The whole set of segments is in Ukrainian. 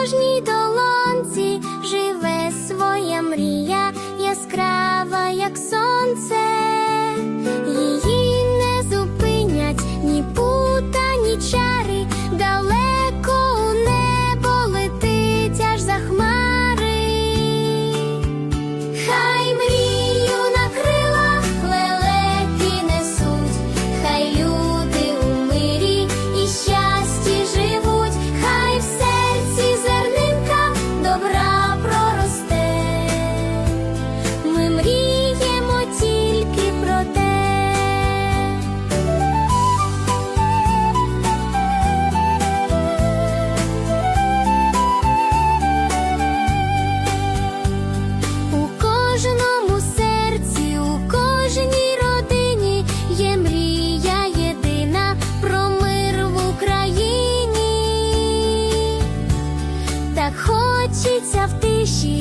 кожній долонці живе своя мрія.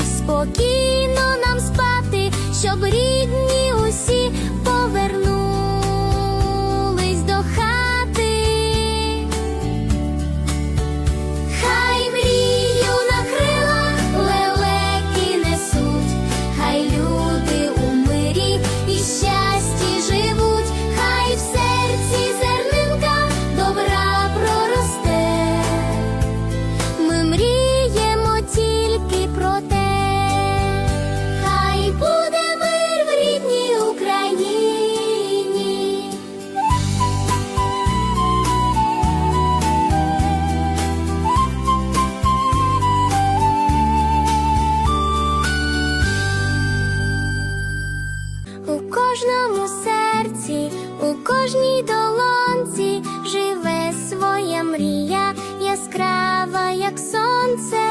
спокійно нам спати, щоб рідні усі. У кожній долонці живе своя мрія, яскрава, як сонце.